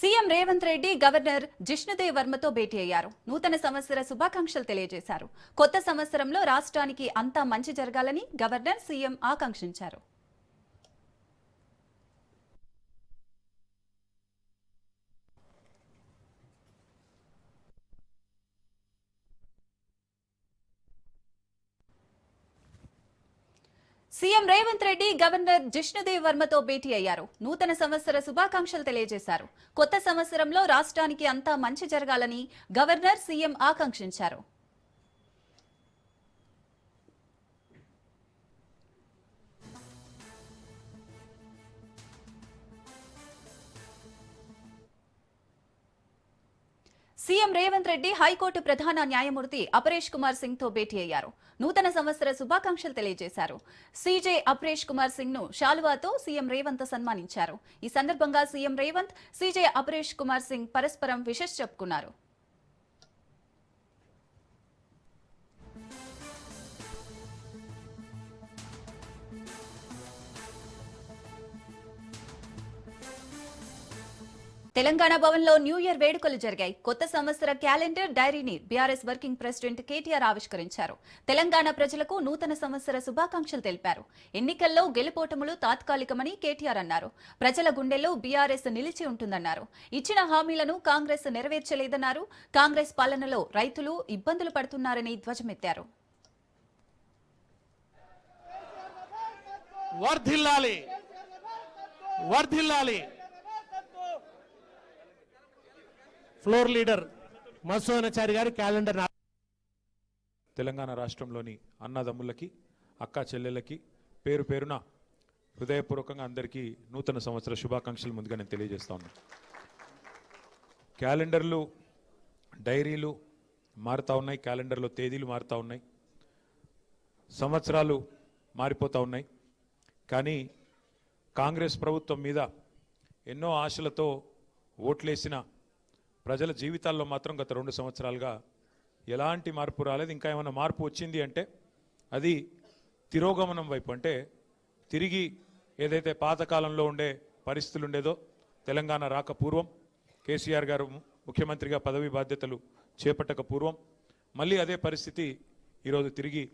CM Revanth Reddy governor Jishnudev వర్మతో భేటీ అయ్యారు. నూతన సంవత్సర శుభాకాంక్షలు తెలియజేశారు. కొత్త సంవత్సరంలో రాష్ట్రానికి అంతా మంచి జరగాలని గవర్నర్ సీఎం ఆకాంక్షించారు. సీఎం రేవంత్ రెడ్డి గవర్నర్ జిష్ణుదేవ్ వర్మతో భేటీ అయ్యారు. నూతన సంవత్సర శుభాకాంక్షలు తెలియజేశారు. కొత్త సంవత్సరంలో రాష్ట్రానికి అంతా మంచి జరగాలని గవర్నర్ సీఎం ఆకాంక్షించారు. సీఎం రేవంత్ రెడ్డి హైకోర్టు ప్రధాన న్యాయమూర్తి అపరేష్ కుమార్ సింగ్తో భేటీ అయ్యారు. నూతన సంవత్సర శుభాకాంక్షలు తెలియజేశారు. సీజే అపరేష్ కుమార్ సింగ్ను శాలువాతో సీఎం రేవంత్ సన్మానించారు. ఈ సందర్భంగా సీఎం రేవంత్ సీజే అపరేష్ కుమార్ సింగ్ పరస్పరం విషెస్ చెప్పుకున్నారు. తెలంగాణ భవన్లో న్యూ ఇయర్ వేడుకలు జరిగాయి. కొత్త సంవత్సర క్యాలెండర్ డైరీని బీఆర్ఎస్ వర్కింగ్ ప్రెసిడెంట్ కేటీఆర్ ఆవిష్కరించారు. తెలంగాణ ప్రజలకు నూతన సంవత్సర శుభాకాంక్షలు తెలిపారు. ఎన్నికల్లో గెలుపోటములు తాత్కాలికమని కేటీఆర్ అన్నారు. ప్రజల గుండెల్లో బీఆర్ఎస్ నిలిచి ఉంటుందన్నారు. ఇచ్చిన హామీలను కాంగ్రెస్ నెరవేర్చలేదన్నారు. కాంగ్రెస్ పాలనలో రైతులు ఇబ్బందులు పడుతున్నారని ధ్వజమెత్తారు. వర్ధిల్లాలి. వర్ధిల్లాలి. ఫ్లోర్ లీడర్ మత్స్యోనాచారి గారి క్యాలెండర్ తెలంగాణ రాష్ట్రంలోని అన్నదమ్ములకి అక్క చెల్లెళ్ళకి పేరు పేరున హృదయపూర్వకంగా అందరికీ నూతన సంవత్సర శుభాకాంక్షలు ముందుగా నేను తెలియజేస్తా ఉన్నాను క్యాలెండర్లు డైరీలు మారుతూ ఉన్నాయి క్యాలెండర్లో తేదీలు మారుతూ ఉన్నాయి సంవత్సరాలు మారిపోతూ ఉన్నాయి. కానీ కాంగ్రెస్ ప్రభుత్వం మీద ఎన్నో ఆశలతో ఓట్లేసిన ప్రజల జీవితాల్లో మాత్రం గత రెండు సంవత్సరాలుగా ఎలాంటి మార్పు రాలేదు. ఇంకా ఏమైనా మార్పు వచ్చింది అంటే అది తిరోగమనం వైపు అంటే తిరిగి ఏదైతే పాతకాలంలో ఉండే పరిస్థితులు ఉండేదో తెలంగాణ రాక పూర్వం కేసీఆర్ గారు ముఖ్యమంత్రిగా పదవి బాధ్యతలు చేపట్టక పూర్వం మళ్ళీ అదే పరిస్థితి ఈరోజు తిరిగి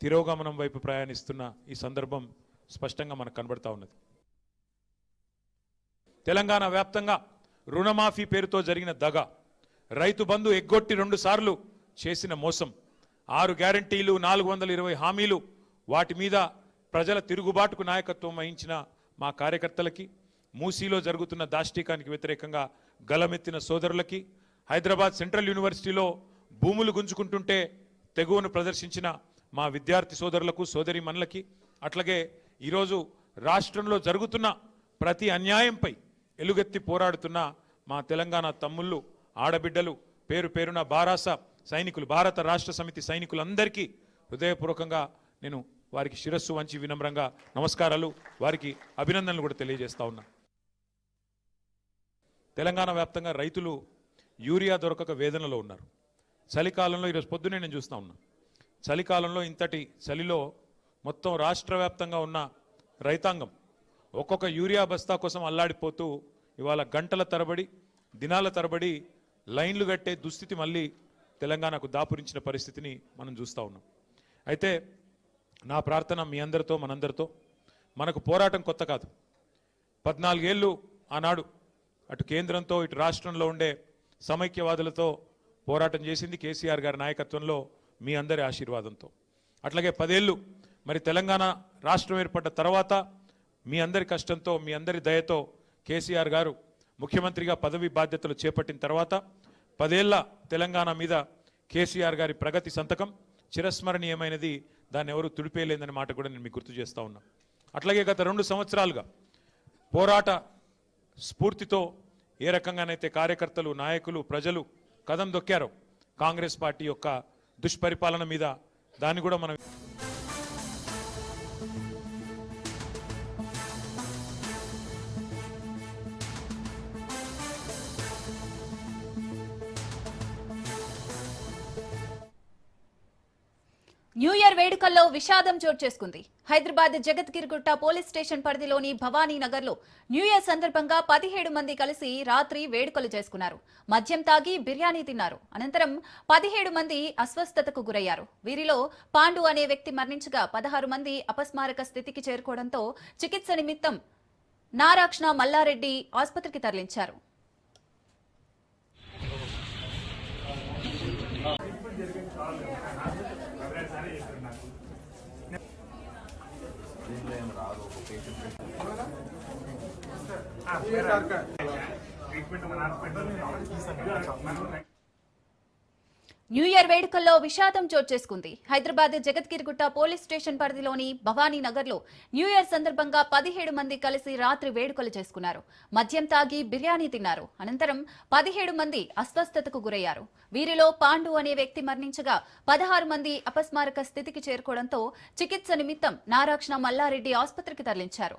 తిరోగమనం వైపు ప్రయాణిస్తున్న ఈ సందర్భం స్పష్టంగా మనకు కనబడతా ఉన్నది. తెలంగాణ వ్యాప్తంగా రుణమాఫీ పేరుతో జరిగిన దగ. రైతు బంధు ఎగ్గొట్టి రెండు సార్లు చేసిన మోసం. ఆరు గ్యారంటీలు నాలుగు వందల ఇరవై హామీలు. వాటి మీద ప్రజల తిరుగుబాటుకు నాయకత్వం వహించిన మా కార్యకర్తలకి మూసీలో జరుగుతున్న దాష్టీకానికి వ్యతిరేకంగా గలమెత్తిన సోదరులకి హైదరాబాద్ సెంట్రల్ యూనివర్సిటీలో భూములు గుంజుకుంటుంటే తెగువను ప్రదర్శించిన మా విద్యార్థి సోదరులకు సోదరి మనులకి అట్లాగే ఈరోజు రాష్ట్రంలో జరుగుతున్న ప్రతి అన్యాయంపై ఎలుగెత్తి పోరాడుతున్న మా తెలంగాణ తమ్ముళ్ళు ఆడబిడ్డలు పేరు పేరున బారాస సైనికులు భారత రాష్ట్ర సమితి సైనికులందరికీ హృదయపూర్వకంగా నేను వారికి శిరస్సు వంచి వినమ్రంగా నమస్కారాలు వారికి అభినందనలు కూడా తెలియజేస్తా ఉన్నా. తెలంగాణ వ్యాప్తంగా రైతులు యూరియా దొరకక వేదనలో ఉన్నారు. చలికాలంలో ఈరోజు పొద్దునే నేను చూస్తా ఉన్నా. చలికాలంలో ఇంతటి చలిలో మొత్తం రాష్ట్ర వ్యాప్తంగా ఉన్న రైతాంగం ఒక్కొక్క యూరియా బస్తా కోసం అల్లాడిపోతూ ఇవాళ గంటల తరబడి దినాల తరబడి లైన్లు కట్టే దుస్థితి మళ్ళీ తెలంగాణకు దాపురించిన పరిస్థితిని మనం చూస్తూ ఉన్నాం. అయితే నా ప్రార్థన మీ అందరితో మనందరితో. మనకు పోరాటం కొత్త కాదు. పద్నాలుగేళ్ళు ఆనాడు అటు కేంద్రంతో ఇటు రాష్ట్రంలో ఉండే సమైక్యవాదులతో పోరాటం చేసింది కేసీఆర్ గారి నాయకత్వంలో మీ అందరి ఆశీర్వాదంతో. అట్లాగే పదేళ్ళు మరి తెలంగాణ రాష్ట్రం ఏర్పడ్డ తర్వాత మీ అందరి కష్టంతో మీ అందరి దయతో కేసీఆర్ గారు ముఖ్యమంత్రిగా పదవి బాధ్యతలు చేపట్టిన తర్వాత పదేళ్ళ తెలంగాణ మీద కేసీఆర్ గారి ప్రగతి సంతకం చిరస్మరణీయమైనది. దాన్ని ఎవరు తుడిపేయలేదనే మాట కూడా నేను మీకు గుర్తు చేస్తా ఉన్నా. అట్లాగే గత రెండు సంవత్సరాలుగా పోరాట స్ఫూర్తితో ఏ రకంగానైతే కార్యకర్తలు నాయకులు ప్రజలు కదం దొక్కారో కాంగ్రెస్ పార్టీ యొక్క దుష్పరిపాలన మీద దాన్ని కూడా మనం ఎన్నికల్లో విషాదం చోటు చేసుకుంది. హైదరాబాద్ జగత్గిరిగుట్ట పోలీస్ స్టేషన్ పరిధిలోని భవానీ నగర్లో న్యూ ఇయర్ సందర్భంగా పదిహేడు మంది కలిసి రాత్రి వేడుకలు చేసుకున్నారు. మద్యం తాగి బిర్యానీ తిన్నారు. అనంతరం పదిహేడు మంది అస్వస్థతకు గురయ్యారు. వీరిలో పాండు అనే వ్యక్తి మరణించగా పదహారు మంది అపస్మారక స్థితికి చేరుకోవడంతో చికిత్స నిమిత్తం నారాక్షణ మల్లారెడ్డి ఆసుపత్రికి తరలించారు. న్యూ ఇయర్ వేడుకల్లో విషాదం చోటు చేసుకుంది. హైదరాబాద్ జగత్గిరిగుట్ట పోలీస్ స్టేషన్ పరిధిలోని భవానీ నగర్లో న్యూ ఇయర్ సందర్భంగా పదిహేడు మంది కలిసి రాత్రి వేడుకలు చేసుకున్నారు. మద్యం తాగి బిర్యానీ తిన్నారు. అనంతరం పదిహేడు మంది అస్వస్థతకు గురయ్యారు. వీరిలో పాండు అనే వ్యక్తి మరణించగా పదహారు మంది అపస్మారక స్థితికి చేరుకోవడంతో చికిత్స నిమిత్తం నారాక్షణ మల్లారెడ్డి ఆసుపత్రికి తరలించారు.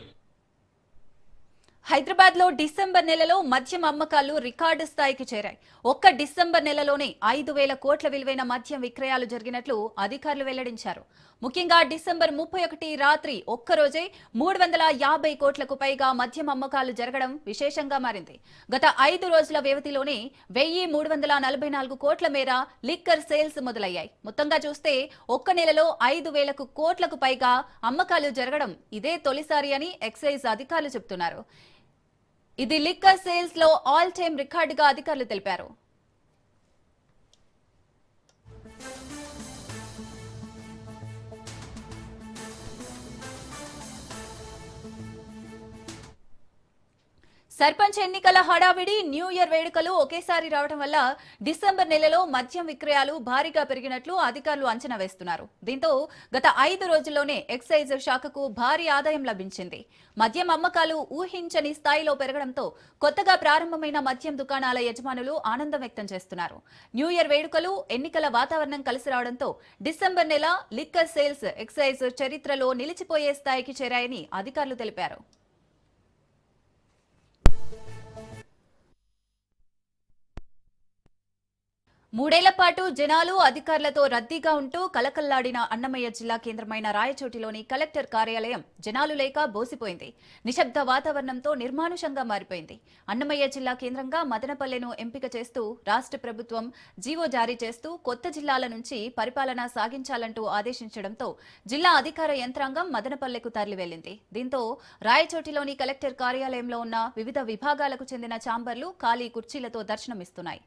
హైదరాబాద్లో డిసెంబర్ నెలలో మద్యం అమ్మకాలు రికార్డు స్థాయికి చేరాయి. ఒక్క డిసెంబర్ నెలలోనే ఐదు వేల కోట్ల విలువైన మద్యం విక్రయాలు జరిగినట్లు అధికారులు వెల్లడించారు. ముఖ్యంగా డిసెంబర్ ముప్పై ఒకటి రాత్రి ఒక్కరోజే మూడు వందల యాభై కోట్లకు పైగా మద్యం అమ్మకాలు జరగడం విశేషంగా మారింది. గత ఐదు రోజుల వ్యవధిలోనే వెయ్యి మూడు వందల నలభై నాలుగు కోట్ల మేర లిక్కర్ సేల్స్ మొదలయ్యాయి. మొత్తంగా చూస్తే ఒక్క నెలలో ఐదు వేలకు కోట్లకు పైగా అమ్మకాలు జరగడం ఇదే తొలిసారి అని ఎక్సైజ్ అధికారులు చెబుతున్నారు. ఇది లిక్కర్ సేల్స్లో ఆల్ టైమ్ రికార్డుగా అధికారులు తెలిపారు. సర్పంచ్ ఎన్నికల హడావిడి న్యూ ఇయర్ వేడుకలు ఒకేసారి రావడం వల్ల డిసెంబర్ నెలలో మద్యం విక్రయాలు భారీగా పెరిగినట్లు అధికారులు అంచనా వేస్తున్నారు. దీంతో గత ఐదు రోజుల్లోనే ఎక్సైజ్ శాఖకు భారీ ఆదాయం లభించింది. మద్యం అమ్మకాలు ఊహించని స్థాయిలో పెరగడంతో కొత్తగా ప్రారంభమైన మద్యం దుకాణాల యజమానులు ఆనందం వ్యక్తం చేస్తున్నారు. న్యూ ఇయర్ వేడుకలు ఎన్నికల వాతావరణం కలిసి రావడంతో డిసెంబర్ నెల లిక్కర్ సేల్స్ ఎక్సైజ్ చరిత్రలో నిలిచిపోయే స్థాయికి చేరాయని అధికారులు తెలిపారు. మూడేళ్ళ పాటు జనాలు అధికారులతో రద్దీగా ఉంటూ కలకల్లాడిన అన్నమయ్య జిల్లా కేంద్రమైన రాయచోటిలోని కలెక్టర్ కార్యాలయం జనాలు లేక బోసిపోయింది. నిశ్శబ్ద వాతావరణంతో నిర్మానుషంగా మారిపోయింది. అన్నమయ్య జిల్లా కేంద్రంగా మదనపల్లెను ఎంపిక చేస్తూ రాష్ట్ర ప్రభుత్వం జీవో జారీ చేస్తూ కొత్త జిల్లాల నుంచి పరిపాలన సాగించాలంటూ ఆదేశించడంతో జిల్లా అధికార యంత్రాంగం మదనపల్లెకు తరలివెళ్ళింది దీంతో రాయచోటిలోని కలెక్టర్ కార్యాలయంలో ఉన్న వివిధ విభాగాలకు చెందిన ఛాంబర్లు ఖాళీ కుర్చీలతో దర్శనమిస్తున్నాయి.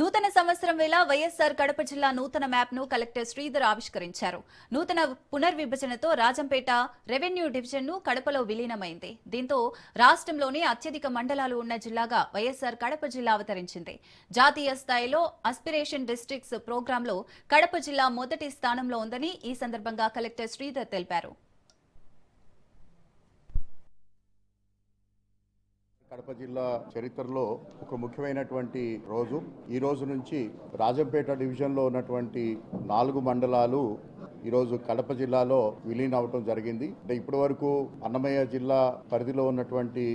నూతన సంవత్సరం వేళ వైఎస్సార్ కడప జిల్లా నూతన మ్యాప్ను కలెక్టర్ శ్రీధర్ ఆవిష్కరించారు. నూతన పునర్విభజనతో రాజంపేట రెవెన్యూ డివిజన్ను కడపలో విలీనమైంది. దీంతో రాష్ట్రంలోనే అత్యధిక మండలాలు ఉన్న జిల్లాగా వైఎస్సార్ కడప జిల్లా అవతరించింది. జాతీయ స్థాయిలో అస్పిరేషన్ డిస్ట్రిక్ట్స్ ప్రోగ్రాంలో కడప జిల్లా మొదటి స్థానంలో ఉందని ఈ సందర్భంగా కలెక్టర్ శ్రీధర్ తెలిపారు. కడప జిల్లా చరిత్రలో ఒక ముఖ్యమైనటువంటి రోజు. ఈ రోజు నుంచి రాజంపేట డివిజన్లో ఉన్నటువంటి నాలుగు మండలాలు ఈరోజు కడప జిల్లాలో విలీనం అవటం జరిగింది. అంటే ఇప్పటి వరకు అన్నమయ్య జిల్లా పరిధిలో ఉన్నటువంటి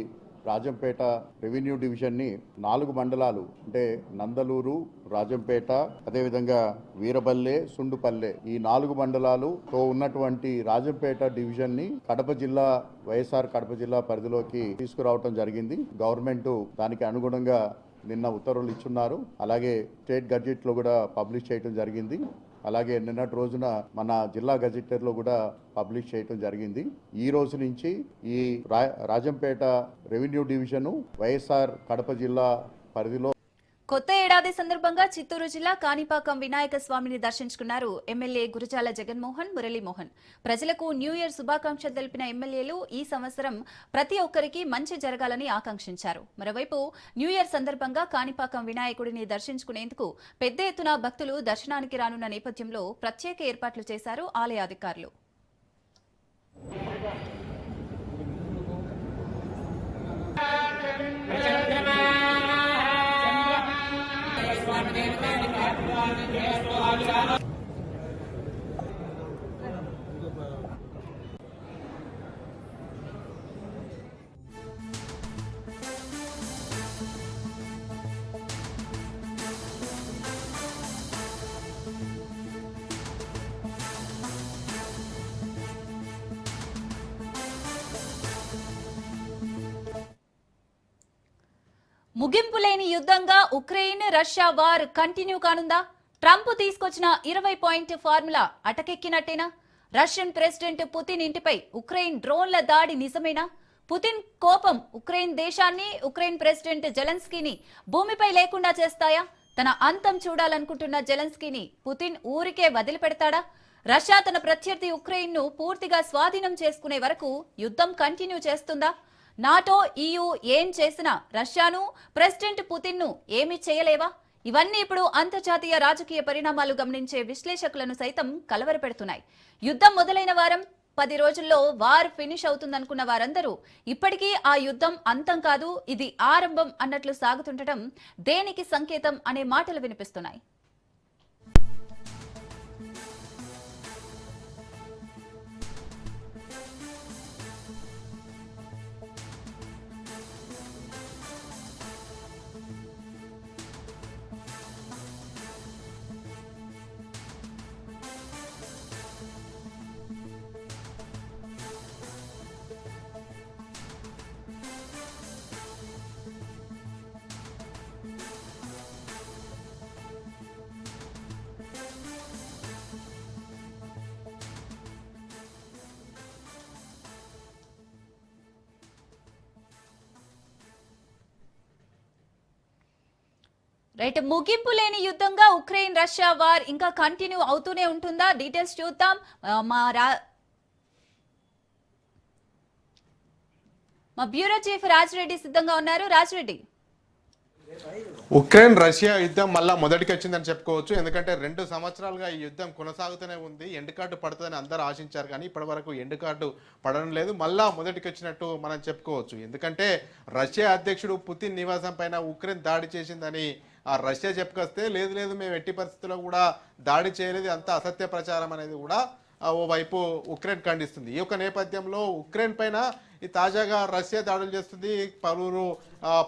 రాజంపేట రెవెన్యూ డివిజన్ని నాలుగు మండలాలు అంటే నందలూరు రాజంపేట అదేవిధంగా వీరబల్లె సుండుపల్లె ఈ నాలుగు మండలాలుతో ఉన్నటువంటి రాజంపేట డివిజన్ని కడప జిల్లా వైఎస్ఆర్ కడప జిల్లా పరిధిలోకి తీసుకురావటం జరిగింది. గవర్నమెంట్ దానికి అనుగుణంగా నిన్న ఉత్తర్వులు ఇచ్చున్నారు. అలాగే స్టేట్ గడ్జెట్లో కూడా పబ్లిష్ చేయడం జరిగింది. అలాగే నిన్నటి రోజున మన జిల్లా గజెటర్లో కూడా పబ్లిష్ చేయడం జరిగింది. ఈ రోజు నుంచి ఈ రా రాజంపేట రెవెన్యూ డివిజను వైఎస్ఆర్ కడప జిల్లా పరిధిలో కొత్త ఏడాది సందర్భంగా చిత్తూరు జిల్లా కాణిపాకం వినాయక స్వామిని దర్శించుకున్నారు ఎమ్మెల్యే గురజాల జగన్మోహన్ మురళీమోహన్ ప్రజలకు న్యూ ఇయర్ శుభాకాంక్షలు తెలిపిన ఎమ్మెల్యేలు ఈ సంవత్సరం ప్రతి ఒక్కరికి మంచి జరగాలని ఆకాంక్షించారు. మరోవైపు న్యూ ఇయర్ సందర్భంగా కాణిపాకం వినాయకుడిని దర్శించుకునేందుకు పెద్ద ఎత్తున భక్తులు దర్శనానికి రానున్న నేపథ్యంలో ప్రత్యేక ఏర్పాట్లు చేశారు ఆలయ అధికారులు. ముగింపు లేని యుద్ధంగా ఉక్రెయిన్ రష్యా వార్ కంటిన్యూ కానుందా? ట్రంప్ తీసుకొచ్చిన ఇరవై పాయింట్ ఫార్ములా అటకెక్కినట్టేనా? రష్యన్ ప్రెసిడెంట్ పుతిన్ ఇంటిపై ఉక్రెయిన్ డ్రోన్ల దాడి నిజమేనా? పుతిన్ కోపం ఉక్రెయిన్ దేశాన్ని ఉక్రెయిన్ ప్రెసిడెంట్ జెలెన్స్కీని భూమిపై లేకుండా చేస్తాయా? తన అంతం చూడాలనుకుంటున్న జెలెన్స్కీని పుతిన్ ఊరికే వదిలిపెడతాడా? రష్యా తన ప్రత్యర్థి ఉక్రెయిన్ను పూర్తిగా స్వాధీనం చేసుకునే వరకు యుద్ధం కంటిన్యూ చేస్తుందా? నాటో ఈయూ ఏం చేసినా రష్యాను ప్రెసిడెంట్ పుతిన్ను ఏమీ చేయలేవా? ఇవన్నీ ఇప్పుడు అంతర్జాతీయ రాజకీయ పరిణామాలు గమనించే విశ్లేషకులను సైతం కలవరపెడుతున్నాయి. యుద్ధం మొదలైన వారం పది రోజుల్లో వార్ ఫినిష్ అవుతుందనుకున్న వారందరూ ఇప్పటికీ ఆ యుద్ధం అంతం కాదు ఇది ఆరంభం అన్నట్లు సాగుతుండటం దేనికి సంకేతం అనే మాటలు వినిపిస్తున్నాయి. రైట్ ముగింపు లేని యుద్ధంగా ఉక్రెయిన్ రష్యా వార్ ఇంకా కంటిన్యూ అవుతూనే ఉంటుందా? డీటెయిల్స్ చూద్దాం. మా రా మా బ్యూరో చీఫ్ రాజిరెడ్డి సిద్ధంగా ఉన్నారు. రాజిరెడ్డి. ఉక్రెయిన్ రష్యా యుద్ధం మళ్ళా మొదటికి వచ్చిందని చెప్పుకోవచ్చు. ఎందుకంటే రెండు సంవత్సరాలుగా ఈ యుద్ధం కొనసాగుతూనే ఉంది. ఎండ్ కార్డు పడుతుందని అందరూ ఆశించారు కానీ ఇప్పటి వరకు ఎండ్ కార్డు పడడం లేదు. మళ్ళా మొదటికి వచ్చినట్టు మనం చెప్పుకోవచ్చు. ఎందుకంటే రష్యా అధ్యక్షుడు పుతిన్ నివాసం పైన ఉక్రెయిన్ దాడి చేసిందని ఆ రష్యా చెప్పుకొస్తే లేదు లేదు మేము ఎట్టి పరిస్థితుల్లో కూడా దాడి చేయలేదు అంత అసత్య ప్రచారం అనేది కూడా ఓవైపు ఉక్రెయిన్ ఖండిస్తుంది. ఈ యొక్క నేపథ్యంలో ఉక్రెయిన్ పైన ఈ తాజాగా రష్యా దాడులు చేస్తుంది. పలువురు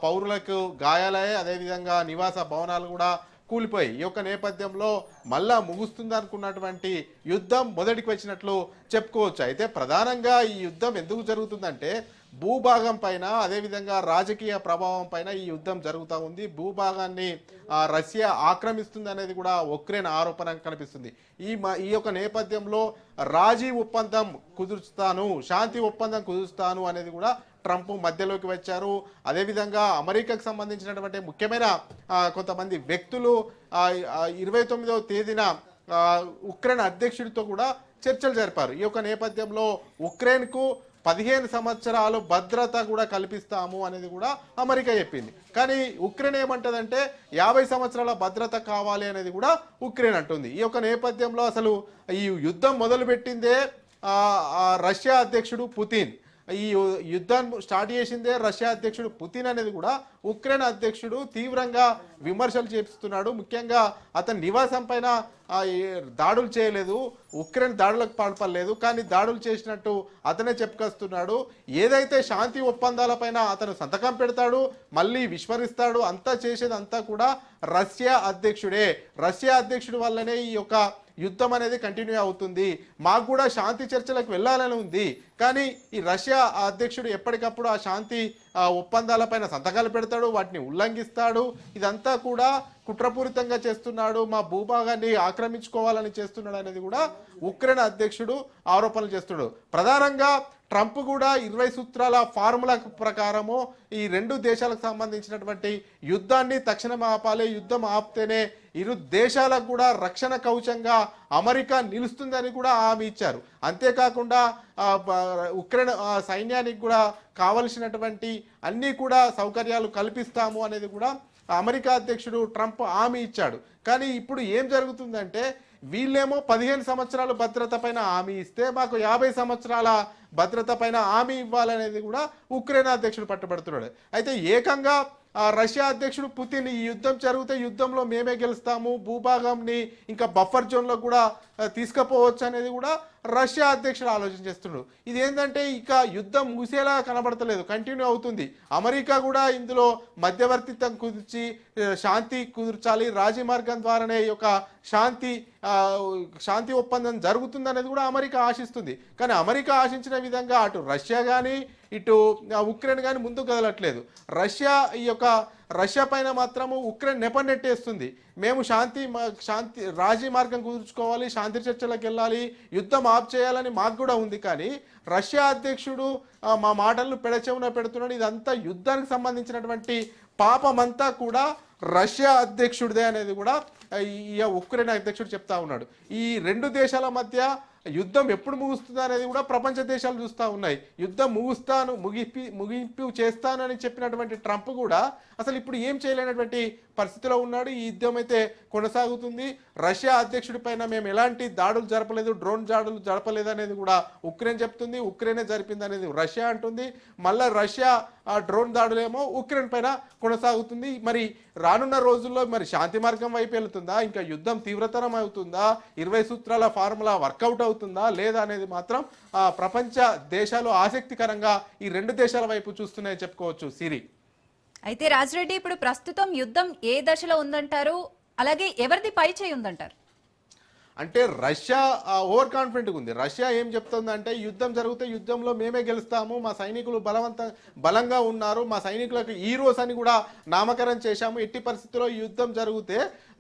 పౌరులకు గాయాలయ్యాయి. అదేవిధంగా నివాస భవనాలు కూడా కూలిపోయి ఈ యొక్క నేపథ్యంలో మళ్ళా ముగుస్తుంది అనుకున్నటువంటి యుద్ధం మొదటికి వచ్చినట్లు చెప్పుకోవచ్చు. అయితే ప్రధానంగా ఈ యుద్ధం ఎందుకు జరుగుతుందంటే భూభాగం పైన అదేవిధంగా రాజకీయ ప్రభావం పైన ఈ యుద్ధం జరుగుతూ ఉంది. భూభాగాన్ని రష్యా ఆక్రమిస్తుంది అనేది కూడా ఉక్రెయిన్ ఆరోపణ కనిపిస్తుంది. ఈ మ- ఈ యొక్క నేపథ్యంలో రాజీ ఒప్పందం కుదురుస్తాను శాంతి ఒప్పందం కుదురుస్తాను అనేది కూడా ట్రంప్ మధ్యలోకి వచ్చారు. అదేవిధంగా అమెరికాకు సంబంధించినటువంటి ముఖ్యమైన కొంతమంది వ్యక్తులు ఇరవై తొమ్మిదవ తేదీన ఉక్రెయిన్ అధ్యక్షుడితో కూడా చర్చలు జరిపారు. ఈ యొక్క నేపథ్యంలో ఉక్రెయిన్కు పదిహేను సంవత్సరాలు భద్రత కూడా కల్పిస్తాము అనేది కూడా అమెరికా చెప్పింది. కానీ ఉక్రెయిన్ ఏమంటదంటే యాభై సంవత్సరాల భద్రత కావాలి అనేది కూడా ఉక్రెయిన్ అంటుంది. ఈ యొక్క నేపథ్యంలో అసలు ఈ యుద్ధం మొదలుపెట్టిందే రష్యా అధ్యక్షుడు పుతిన్. ఈ యుద్ధాన్ని స్టార్ట్ చేసిందే రష్యా అధ్యక్షుడు పుతిన్ అనేది కూడా. ఉక్రెయిన్ అధ్యక్షుడు తీవ్రంగా విమర్శలు చేపిస్తున్నాడు. ముఖ్యంగా అతని నివాసం పైన దాడులు చేయలేదు. ఉక్రెయిన్ దాడులకు పాల్పడలేదు. కానీ దాడులు చేసినట్టు అతనే చెప్పుకొస్తున్నాడు. ఏదైతే శాంతి ఒప్పందాలపైన అతను సంతకం పెడతాడు మళ్ళీ విస్మరిస్తాడు అంతా చేసేది అంతా కూడా రష్యా అధ్యక్షుడే. రష్యా అధ్యక్షుడి వల్లనే ఈ యొక్క యుద్ధం అనేది కంటిన్యూ అవుతుంది. మాకు కూడా శాంతి చర్చలకు వెళ్ళాలని ఉంది. కానీ ఈ రష్యా అధ్యక్షుడు ఎప్పటికప్పుడు ఆ శాంతి ఒప్పందాలపైన సంతకాలు పెడతాడు వాటిని ఉల్లంఘిస్తాడు. ఇదంతా కూడా కుట్రపూరితంగా చేస్తున్నాడు. మా భూభాగాన్ని ఆక్రమించుకోవాలని చేస్తున్నాడు అనేది కూడా ఉక్రెయిన్ అధ్యక్షుడు ఆరోపణలు చేస్తున్నాడు. ప్రధానంగా ట్రంప్ కూడా ఇరవై సూత్రాల ఫార్ములా ప్రకారము ఈ రెండు దేశాలకు సంబంధించినటువంటి యుద్ధాన్ని తక్షణం ఆపాలి యుద్ధం ఆపితేనే ఇరు దేశాలకు కూడా రక్షణ కవచంగా అమెరికా నిలుస్తుందని కూడా హామీ ఇచ్చారు. అంతేకాకుండా ఉక్రెయిన్ సైన్యానికి కూడా కావలసినటువంటి అన్నీ కూడా సౌకర్యాలు కల్పిస్తాము అనేది కూడా అమెరికా అధ్యక్షుడు ట్రంప్ హామీ ఇచ్చాడు. కానీ ఇప్పుడు ఏం జరుగుతుందంటే వీళ్ళేమో పదిహేను సంవత్సరాలు భద్రత పైన హామీ ఇస్తే మాకు యాభై సంవత్సరాల భద్రత పైన హామీ ఇవ్వాలనేది కూడా ఉక్రెయిన్ అధ్యక్షుడు పట్టుబడుతున్నాడు. అయితే ఏకంగా రష్యా అధ్యక్షుడు పుతిన్ ఈ యుద్ధం జరిగితే యుద్ధంలో మేమే గెలుస్తాము భూభాగంని ఇంకా బఫర్ జోన్లో కూడా తీసుకపోవచ్చు అనేది కూడా రష్యా అధ్యక్షుడు ఆలోచన చేస్తున్నాడు ఇది ఏంటంటే ఇక యుద్ధం ముగిసేలా కనబడతలేదు కంటిన్యూ అవుతుంది. అమెరికా కూడా ఇందులో మధ్యవర్తిత్వం కుదిర్చి శాంతి కుదిర్చాలి. రాజీ మార్గం ద్వారానే ఈ యొక్క శాంతి శాంతి ఒప్పందం జరుగుతుందనేది కూడా అమెరికా ఆశిస్తుంది. కానీ అమెరికా ఆశించిన విధంగా అటు రష్యా కానీ ఇటు ఉక్రెయిన్ కానీ ముందుకు కదలట్లేదు. రష్యా ఈ యొక్క రష్యా పైన మాత్రము ఉక్రెయిన్ నెపనెట్టేస్తుంది మేము శాంతి మా- శాంతి రాజీ మార్గం కుదుర్చుకోవాలి శాంతి చర్చలకు వెళ్ళాలి యుద్ధం ఆప్ చేయాలని మాకు కూడా ఉంది. కానీ రష్యా అధ్యక్షుడు మా మాటలను పెడచెవున పెడుతున్నాడు. ఇదంతా యుద్ధానికి సంబంధించినటువంటి పాపమంతా కూడా రష్యా అధ్యక్షుడిదే అనేది కూడా ఈ ఉక్రెయిన్ అధ్యక్షుడు చెప్తా ఉన్నాడు. ఈ రెండు దేశాల మధ్య యుద్ధం ఎప్పుడు ముగుస్తుంది అనేది కూడా ప్రపంచ దేశాలు చూస్తూ ఉన్నాయి. యుద్ధం ముగుస్తాను ముగిపి ముగింపు చేస్తానని చెప్పినటువంటి ట్రంప్ కూడా అసలు ఇప్పుడు ఏం చేయలేనటువంటి పరిస్థితిలో ఉన్నాడు. ఈ యుద్ధం అయితే కొనసాగుతుంది. రష్యా అధ్యక్షుడి పైన మేము ఎలాంటి దాడులు జరపలేదు డ్రోన్ దాడులు జరపలేదు అనేది కూడా ఉక్రెయిన్ చెప్తుంది. ఉక్రెయినే జరిపింది అనేది రష్యా అంటుంది. మళ్ళీ రష్యా డ్రోన్ దాడులేమో ఉక్రెయిన్ పైన కొనసాగుతుంది. మరి రానున్న రోజుల్లో మరి శాంతి మార్గం వైపు వెళుతుందా? ఇంకా యుద్ధం తీవ్రతరం అవుతుందా ఇరవై సూత్రాల ఫార్ములా వర్కౌట్ అవుతుందా? లేదా అనేది మాత్రం ఆ, ప్రపంచ దేశాలు ఆసక్తికరంగా ఈ రెండు దేశాల వైపు చూస్తున్నాయని చెప్పుకోవచ్చు. సిరి. అయితే రాజరెడ్డి ఇప్పుడు ప్రస్తుతం యుద్ధం ఏ దశలో ఉందంటారు? అలాగే ఎవరిది పై చేయి ఉందంటారు? అంటే రష్యా ఓవర్ కాన్ఫిడెంట్గా ఉంది. రష్యా ఏం చెప్తుందంటే యుద్ధం జరిగితే యుద్ధంలో మేమే గెలుస్తాము మా సైనికులు బలవంత బలంగా ఉన్నారు మా సైనికులకు హీరోస్ అని కూడా నామకరణం చేశాము. ఎట్టి పరిస్థితుల్లో యుద్ధం జరిగితే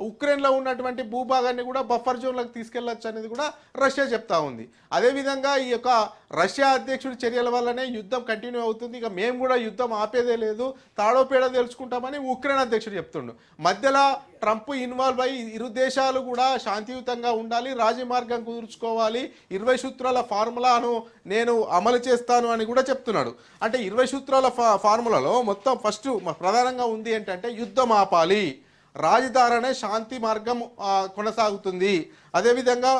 ఉక్రెయిన్లో ఉన్నటువంటి భూభాగాన్ని కూడా బఫర్ జోన్లకు తీసుకెళ్ళొచ్చు అనేది కూడా రష్యా చెప్తా ఉంది. అదేవిధంగా ఈ యొక్క రష్యా అధ్యక్షుడి చర్యల వల్లనే యుద్ధం కంటిన్యూ అవుతుంది. ఇక మేము కూడా యుద్ధం ఆపేదే లేదు తాడోపేడ తెలుసుకుంటామని ఉక్రెయిన్ అధ్యక్షుడు చెప్తుండు. మధ్యలో ట్రంప్ ఇన్వాల్వ్ అయ్యి ఇరు దేశాలు కూడా శాంతియుతంగా ఉండాలి రాజీ మార్గం కుదుర్చుకోవాలి. ఇరవై సూత్రాల ఫార్ములాను నేను అమలు చేస్తాను అని కూడా చెప్తున్నాడు. అంటే ఇరవై సూత్రాల ఫా ఫార్ములాలో మొత్తం ఫస్ట్ ప్రధానంగా ఉంది ఏంటంటే యుద్ధం ఆపాలి. రాజధారనే శాంతి మార్గం కొనసాగుతుంది. అదేవిధంగా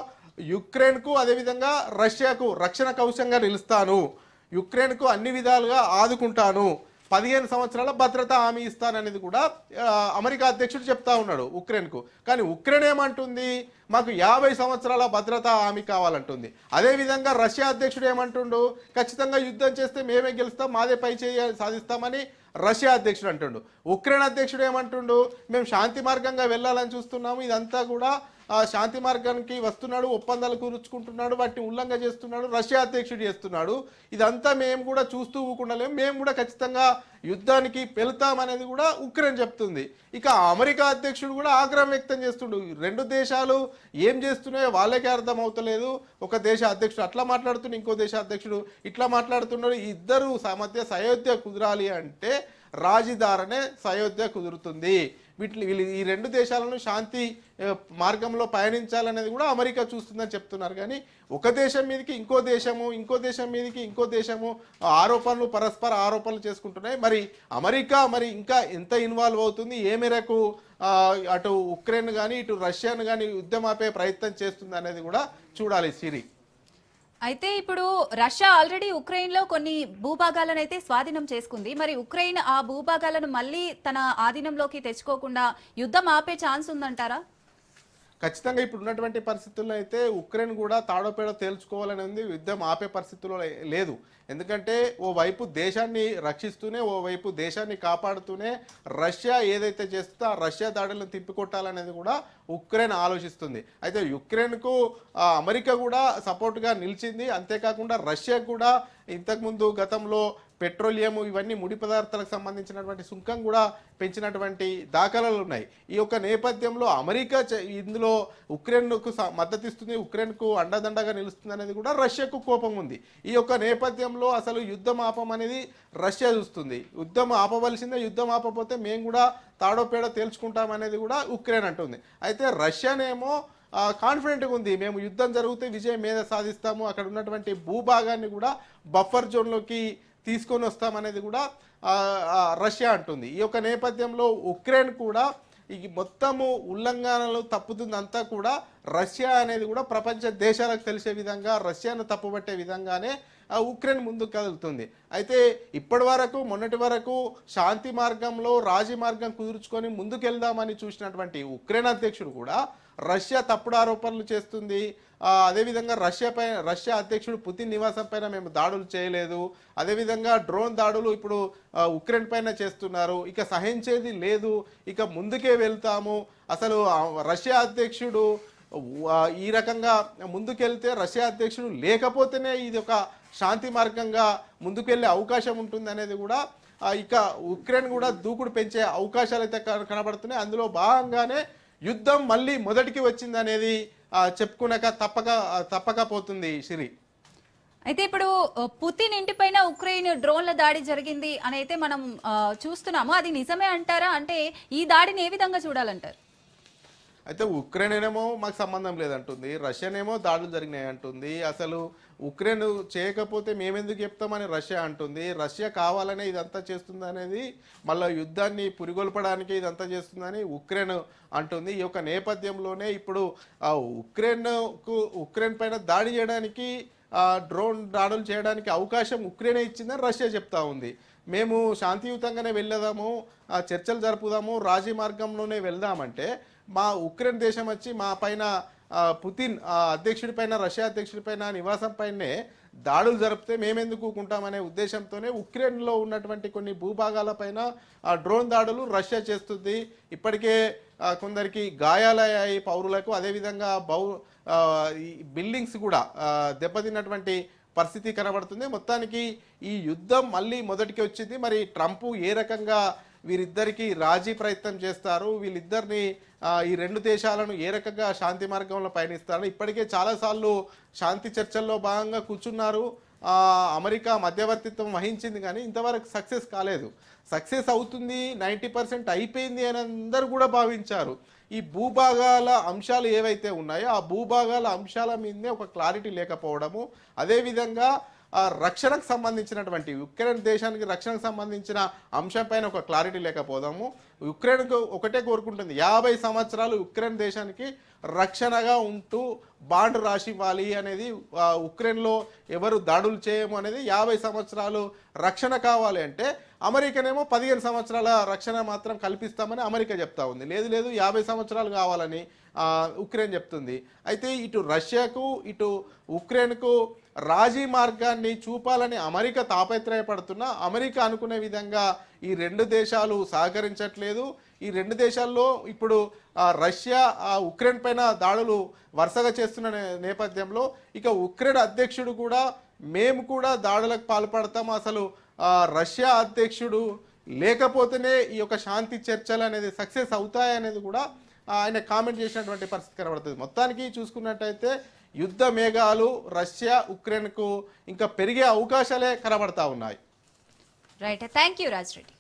యుక్రెయిన్కు అదేవిధంగా రష్యాకు రక్షణ కవచంగా నిలుస్తాను. యుక్రెయిన్కు అన్ని విధాలుగా ఆదుకుంటాను. పదిహేను సంవత్సరాల భద్రత హామీ ఇస్తాననేది కూడా అమెరికా అధ్యక్షుడు చెప్తా ఉన్నాడు ఉక్రెయిన్కు కానీ ఉక్రెయిన్ ఏమంటుంది? మాకు యాభై సంవత్సరాల భద్రత హామీ కావాలంటుంది. అదేవిధంగా రష్యా అధ్యక్షుడు ఏమంటుండు? ఖచ్చితంగా యుద్ధం చేస్తే మేమే గెలుస్తాం మాదే పై చేయ సాధిస్తామని రష్యా అధ్యక్షుడు అంటుండు. ఉక్రెయిన్ అధ్యక్షుడు ఏమంటుండు? మేము శాంతి మార్గంగా వెళ్ళాలని చూస్తున్నాము ఇదంతా కూడా ఆ శాంతి మార్గానికి వస్తున్నాడు ఒప్పందాలు కూర్చుకుంటున్నాడు వాటిని ఉల్లంఘన చేస్తున్నాడు రష్యా అధ్యక్షుడు చేస్తున్నాడు. ఇదంతా మేము కూడా చూస్తూ ఊకుండలేము మేము కూడా ఖచ్చితంగా యుద్ధానికి వెళ్తామనేది కూడా ఉక్రెయిన్ చెప్తుంది. ఇక అమెరికా అధ్యక్షుడు కూడా ఆగ్రహం వ్యక్తం చేస్తుండు. రెండు దేశాలు ఏం చేస్తున్నాయో వాళ్ళకే అర్థం అవుతలేదు. ఒక దేశ అధ్యక్షుడు అట్లా మాట్లాడుతున్నాడు ఇంకో దేశ అధ్యక్షుడు ఇట్లా మాట్లాడుతున్నాడు ఇద్దరు మధ్య సయోధ్య కుదరాలి అంటే రాజధారనే సయోధ్య కుదురుతుంది. వీటి వీళ్ళు ఈ రెండు దేశాలను శాంతి మార్గంలో పయనించాలనేది కూడా అమెరికా చూస్తుందని చెప్తున్నారు. కానీ ఒక దేశం మీదకి ఇంకో దేశము ఇంకో దేశం మీదకి ఇంకో దేశము ఆరోపణలు పరస్పర ఆరోపణలు చేసుకుంటున్నాయి. మరి అమెరికా మరి ఇంకా ఎంత ఇన్వాల్వ్ అవుతుంది? ఏ మేరకు అటు ఉక్రెయిన్ కానీ ఇటు రష్యాను కానీ యుద్ధం ఆపే ప్రయత్నం చేస్తుంది అనేది కూడా చూడాలి సిరి. అయితే ఇప్పుడు రష్యా ఆల్రెడీ ఉక్రెయిన్లో కొన్ని భూభాగాలను అయితే స్వాధీనం చేసుకుంది. మరి ఉక్రెయిన్ ఆ భూభాగాలను మళ్ళీ తన ఆధీనంలోకి తెచ్చుకోకుండా యుద్ధం ఆపే ఛాన్స్ ఉందంటారా? ఖచ్చితంగా ఇప్పుడు ఉన్నటువంటి పరిస్థితుల్లో అయితే ఉక్రెయిన్ కూడా తాడోపేడ తేల్చుకోవాలని ఉంది. యుద్ధం ఆపే పరిస్థితుల్లో లేదు. ఎందుకంటే ఓవైపు దేశాన్ని రక్షిస్తూనే ఓ వైపు దేశాన్ని కాపాడుతూనే రష్యా ఏదైతే చేస్తుందో ఆ రష్యా దాడులను తిప్పికొట్టాలనేది కూడా ఉక్రెయిన్ ఆలోచిస్తుంది. అయితే యుక్రెయిన్కు అమెరికా కూడా సపోర్ట్గా నిలిచింది. అంతేకాకుండా రష్యా కూడా ఇంతకుముందు గతంలో పెట్రోలియం ఇవన్నీ ముడి పదార్థాలకు సంబంధించినటువంటి సుంకం కూడా పెంచినటువంటి దాఖలాలు ఉన్నాయి. ఈ యొక్క నేపథ్యంలో అమెరికా ఇందులో ఉక్రెయిన్కు స- మద్దతు ఇస్తుంది ఉక్రెయిన్కు అండదండగా నిలుస్తుంది అనేది కూడా రష్యాకు కోపం ఉంది. ఈ యొక్క నేపథ్యంలో అసలు యుద్ధం ఆపం అనేది రష్యా చూస్తుంది. యుద్ధం ఆపవలసిందే యుద్ధం ఆపకపోతే మేము కూడా తాడోపేడ తేల్చుకుంటామనేది కూడా ఉక్రెయిన్ అంటుంది. అయితే రష్యానేమో కాన్ఫిడెంట్గా ఉంది. మేము యుద్ధం జరిగితే విజయం మీద సాధిస్తాము. అక్కడ ఉన్నటువంటి భూభాగాన్ని కూడా బఫర్ జోన్లోకి తీసుకొని వస్తామనేది కూడా రష్యా అంటుంది. ఈ యొక్క నేపథ్యంలో ఉక్రెయిన్ కూడా ఈ మొత్తము ఉల్లంఘనలు తప్పుతుందంతా కూడా రష్యా అనేది కూడా ప్రపంచ దేశాలకు తెలిసే విధంగా రష్యాను తప్పుపట్టే విధంగానే ఆ ఉక్రెయిన్ ముందుకు కదులుతుంది. అయితే ఇప్పటి వరకు మొన్నటి వరకు శాంతి మార్గంలో రాజీ మార్గం కుదుర్చుకొని ముందుకెళ్దామని చూసినటువంటి ఉక్రెయిన్ అధ్యక్షుడు కూడా రష్యా తప్పుడు ఆరోపణలు చేస్తుంది. అదేవిధంగా రష్యా పై రష్యా అధ్యక్షుడు పుతిన్ నివాసం పైన మేము దాడులు చేయలేదు. అదేవిధంగా డ్రోన్ దాడులు ఇప్పుడు ఉక్రెయిన్ పైన చేస్తున్నారు. ఇక సహించేది లేదు. ఇక ముందుకే వెళ్తాము. అసలు రష్యా అధ్యక్షుడు ఈ రకంగా ముందుకెళ్తే రష్యా అధ్యక్షుడు లేకపోతేనే ఇది ఒక శాంతి మార్గంగా ముందుకెళ్ళే అవకాశం ఉంటుంది అనేది కూడా ఇక ఉక్రెయిన్ కూడా దూకుడు పెంచే అవకాశాలు అయితే కన- కనబడుతున్నాయి. అందులో భాగంగానే యుద్ధం మళ్ళీ మొదటికి వచ్చింది అనేది చెప్పుకున్నాక తప్పక తప్పకపోతుంది సిరి. అయితే ఇప్పుడు పుతిన్ ఇంటిపైన ఉక్రెయిన్ డ్రోన్ల దాడి జరిగింది అని అయితే మనం చూస్తున్నాము. అది నిజమే అంటారా? అంటే ఈ దాడిని ఏ విధంగా చూడాలంటారు? అయితే ఉక్రెయిన్ ఏమో మాకు సంబంధం లేదంటుంది రష్యానేమో దాడులు జరిగినాయి అంటుంది. అసలు ఉక్రెయిన్ చేయకపోతే మేమెందుకు చెప్తామని రష్యా అంటుంది. రష్యా కావాలనే ఇదంతా చేస్తుంది అనేది మళ్ళీ యుద్ధాన్ని పురిగొల్పడానికి ఇదంతా చేస్తుందని ఉక్రెయిన్ అంటుంది. ఈ యొక్క నేపథ్యంలోనే ఇప్పుడు ఉక్రెయిన్కు ఉక్రెయిన్ పైన దాడి చేయడానికి ఆ, డ్రోన్ దాడులు చేయడానికి అవకాశం ఉక్రెయిన్ ఇచ్చిందని రష్యా చెప్తా ఉంది. మేము శాంతియుతంగానే వెళ్ళదాము చర్చలు జరుపుదాము రాజీ మార్గంలోనే వెళ్దామంటే మా ఉక్రెయిన్ దేశం వచ్చి మా పైన పుతిన్ అధ్యక్షుడి పైన రష్యా అధ్యక్షుడి పైన నివాసం పైనే దాడులు జరిపితే మేమెందుకు ఊకుంటామనే ఉద్దేశంతోనే ఉక్రెయిన్లో ఉన్నటువంటి కొన్ని భూభాగాలపైన ఆ డ్రోన్ దాడులు రష్యా చేస్తుంది. ఇప్పటికే కొందరికి గాయాలయ్యాయి పౌరులకు. అదేవిధంగా బౌ ఈ బిల్డింగ్స్ కూడా దెబ్బతిన్నటువంటి పరిస్థితి కనబడుతుంది. మొత్తానికి ఈ యుద్ధం మళ్ళీ మొదటికి వచ్చింది. మరి ట్రంప్ ఏ రకంగా వీరిద్దరికి రాజీ ప్రయత్నం చేస్తారు? వీళ్ళిద్దరిని ఈ రెండు దేశాలను ఏ రకంగా శాంతి మార్గంలో పయనిస్తారు ఇప్పటికే చాలాసార్లు శాంతి చర్చల్లో భాగంగా కూర్చున్నారు. అమెరికా మధ్యవర్తిత్వం వహించింది కానీ ఇంతవరకు సక్సెస్ కాలేదు. సక్సెస్ అవుతుంది నైంటీ పర్సెంట్ అయిపోయింది అని అందరూ కూడా భావించారు. ఈ భూభాగాల అంశాలు ఏవైతే ఉన్నాయో ఆ భూభాగాల అంశాల మీదనే ఒక క్లారిటీ లేకపోవడము అదేవిధంగా రక్షణకు సంబంధించినటువంటి ఉక్రెయిన్ దేశానికి రక్షణకు సంబంధించిన అంశం పైన ఒక క్లారిటీ లేకపోదాము. యుక్రెయిన్కు ఒకటే కోరుకుంటుంది. యాభై సంవత్సరాలు ఉక్రెయిన్ దేశానికి రక్షణగా ఉంటూ బాండ్ రాసి ఇవ్వాలి అనేది ఉక్రెయిన్లో ఎవరు దాడులు చేయము అనేది యాభై సంవత్సరాలు రక్షణ కావాలి అంటే అమెరికానేమో పదిహేను సంవత్సరాల రక్షణ మాత్రం కల్పిస్తామని అమెరికా చెప్తా ఉంది. లేదు లేదు యాభై సంవత్సరాలు కావాలని ఉక్రెయిన్ చెప్తుంది. అయితే ఇటు రష్యాకు ఇటు ఉక్రెయిన్కు రాజీ మార్గాన్ని చూపాలని అమెరికా తాపత్రయపడుతున్నా అమెరికా అనుకునే విధంగా ఈ రెండు దేశాలు సహకరించట్లేదు. ఈ రెండు దేశాల్లో ఇప్పుడు రష్యా ఆ, ఉక్రెయిన్ పైన దాడులు వరుసగా చేస్తున్న నేపథ్యంలో ఇక ఉక్రెయిన్ అధ్యక్షుడు కూడా మేము కూడా దాడులకు పాల్పడతాం అసలు. రష్యా అధ్యక్షుడు లేకపోతేనే ఈ యొక్క శాంతి చర్చలు అనేది సక్సెస్ అవుతాయనేది కూడా ఆయన కామెంట్ చేసినటువంటి పరిస్థితి కనబడుతుంది. మొత్తానికి చూసుకున్నట్టయితే యుద్ధ మేఘాలు రష్యా ఉక్రెయిన్కు ఇంకా పెరిగే అవకాశాలే కనబడతా ఉన్నాయి. Right thank you Raj Reddy